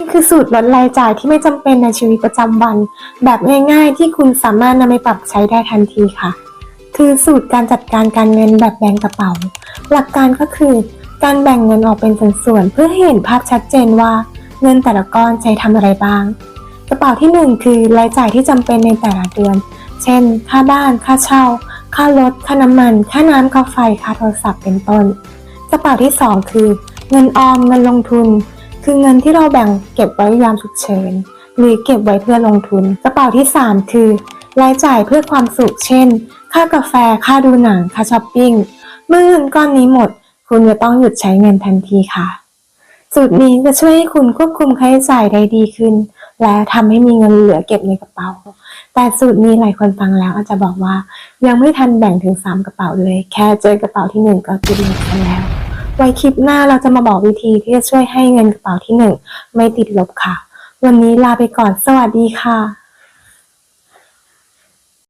นี่คือสูตรลดรายจ่ายที่ไม่จำเป็นในชีวิตประจำวัน แบบง่ายๆ ที่คุณสามารถนำไปปรับใช้ได้ทันทีค่ะ คือสูตรการจัดการการเงินแบบแบ่งกระเป๋า หลักการก็คือ การแบ่งเงินออกเป็นส่วนๆเพื่อให้เห็นภาพชัดเจนว่าเงินแต่ละก้อนใช้ทำอะไรบ้าง กระเป๋าที่หนึ่งคือรายจ่ายที่จำเป็นในแต่ละเดือน เช่น ค่าบ้าน ค่าเช่า ค่ารถ ค่าน้ำมัน ค่าน้ำค่าไฟ ค่าโทรศัพท์เป็นต้น กระเป๋าที่สองคือ เงินออม เงินลงทุน คือเงินที่เราแบ่งเก็บไว้ยามฉุกเฉิน หรือเก็บไว้เพื่อลงทุน กระเป๋าที่สามคือ รายจ่ายเพื่อความสุข เช่น ค่ากาแฟ ค่าดูหนัง ค่าช้อปปิ้ง เมื่อเงินก้อนนี้หมด คุณจะต้องหยุดใช้เงินทันทีค่ะ สูตรนี้จะช่วยให้คุณควบคุมค่าใช้จ่ายได้ดีขึ้น และทำให้มีเงินเหลือเก็บในกระเป๋า แต่สูตรนี้หลายคนฟังแล้วอาจจะบอกว่า ยังไม่ทันแบ่งถึง 3 กระเป๋าเลย แค่เจอกระเป๋าที่ 1 ก็ติดลบกันแล้ว ไว้คลิปหน้าเราจะมาบอกวิธีที่จะช่วยให้เงินกระเป๋าที่ 1 ไม่ติดลบค่ะ วันนี้ลาไปก่อนสวัสดีค่ะ